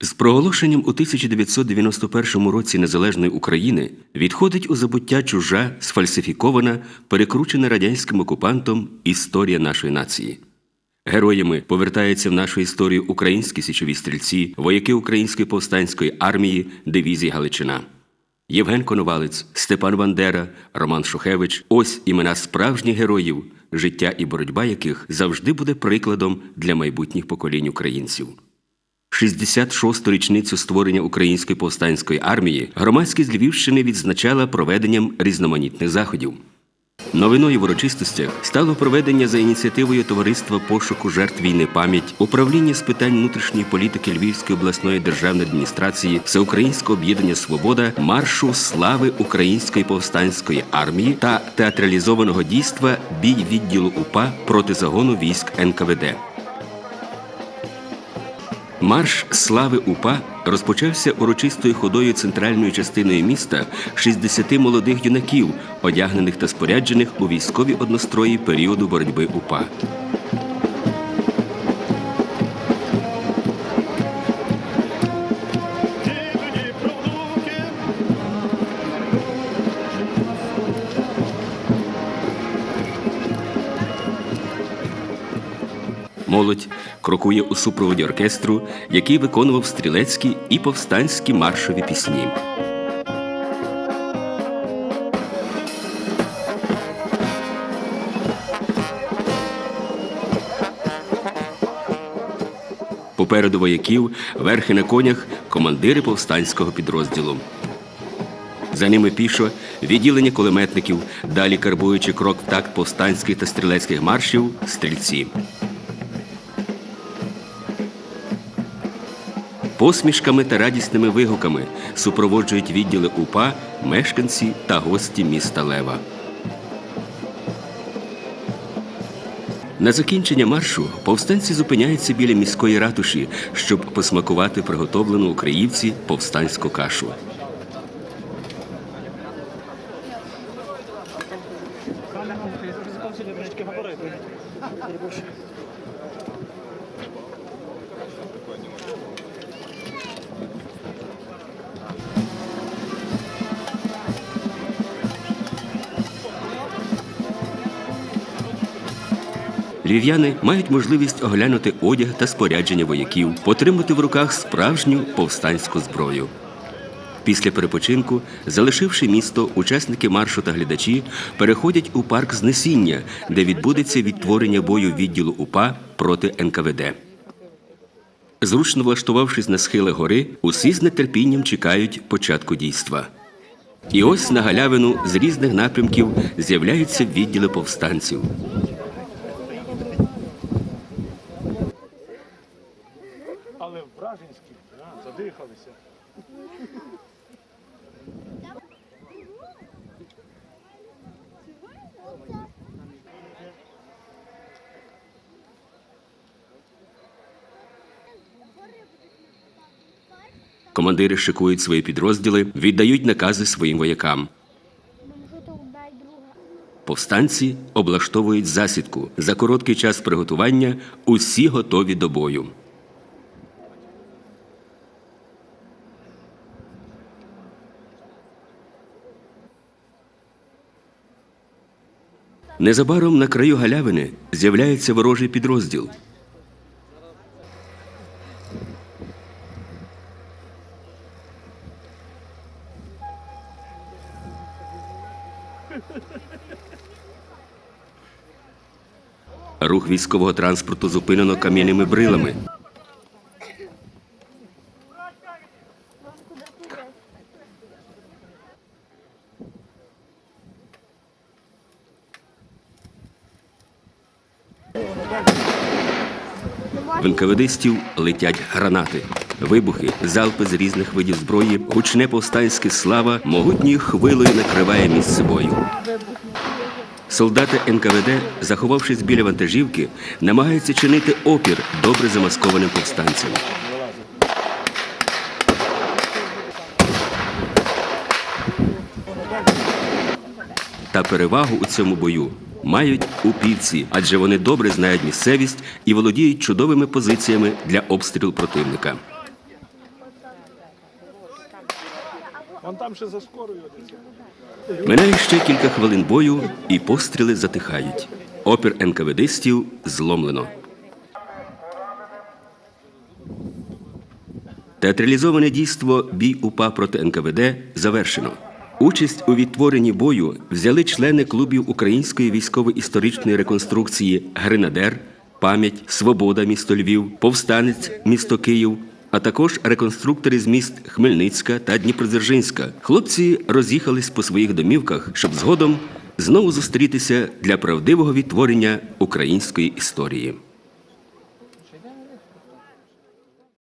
З проголошенням у 1991 році незалежної України відходить у забуття чужа, сфальсифікована, перекручена радянським окупантом історія нашої нації. Героями повертаються в нашу історію українські січові стрільці, вояки Української повстанської армії дивізії Галичина. Євген Коновалець, Степан Бандера, Роман Шухевич ось імена справжніх героїв, життя і боротьба яких завжди буде прикладом для майбутніх поколінь українців. 66-ту річницю створення Української повстанської армії громадськість Львівщини відзначала проведенням різноманітних заходів. Новиною в урочистостях стало проведення за ініціативою Товариства пошуку жертв війни пам'ять управління з питань внутрішньої політики Львівської обласної державної адміністрації Всеукраїнського об'єднання Свобода маршу слави Української повстанської армії та театралізованого дійства бій відділу УПА проти загону військ НКВД. Марш слави УПА розпочався урочистою ходою центральною частиною міста 60 молодих юнаків, одягнених та споряджених у військові однострої періоду боротьби УПА. Молодь крокує у супроводі оркестру, який виконував стрілецькі і повстанські маршові пісні. Попереду вояків, верхи на конях, командири повстанського підрозділу. За ними пішо відділення кулеметників, далі карбуючи крок в такт повстанських та стрілецьких маршів, стрільці. Посмішками та радісними вигуками супроводжують відділи УПА мешканці та гості міста Лева. На закінчення маршу повстанці зупиняються біля міської ратуші, щоб посмакувати приготовлену українці повстанську кашу. Львів'яни мають можливість оглянути одяг та спорядження вояків, потримати в руках справжню повстанську зброю. Після перепочинку, залишивши місто, учасники маршу та глядачі переходять у парк Знесіння, де відбудеться відтворення бою відділу УПА проти НКВД. Зручно влаштувавшись на схили гори, усі з нетерпінням чекають початку дійства. І ось на галявину з різних напрямків з'являються відділи повстанців. Але враженські, задихалися. Командири шикують свої підрозділи, віддають накази своїм воякам. Повстанці облаштовують засідку. За короткий час приготування усі готові до бою. Незабаром на краю галявини з'являється ворожий підрозділ. Рух військового транспорту зупинено кам'яними брилами. В НКВДстів летять гранати. Вибухи, залпи з різних видів зброї, гучне повстанське слава могутньою хвилею накриває місце бою. Солдати НКВД, заховавшись біля вантажівки, намагаються чинити опір добре замаскованим повстанцям. Та перевагу у цьому бою мають упівці, адже вони добре знають місцевість і володіють чудовими позиціями для обстрілу противника. Минає ще кілька хвилин бою, і постріли затихають. Опір НКВДстів зломлено. Театралізоване дійство Бій УПА проти НКВД завершено. Участь у відтворенні бою взяли члени клубів Української військово-історичної реконструкції Гренадер, Пам'ять, Свобода місто Львів, Повстанець місто Київ, а також реконструктори з міст Хмельницька та Дніпродзержинська. Хлопці роз'їхались по своїх домівках, щоб згодом знову зустрітися для правдивого відтворення української історії.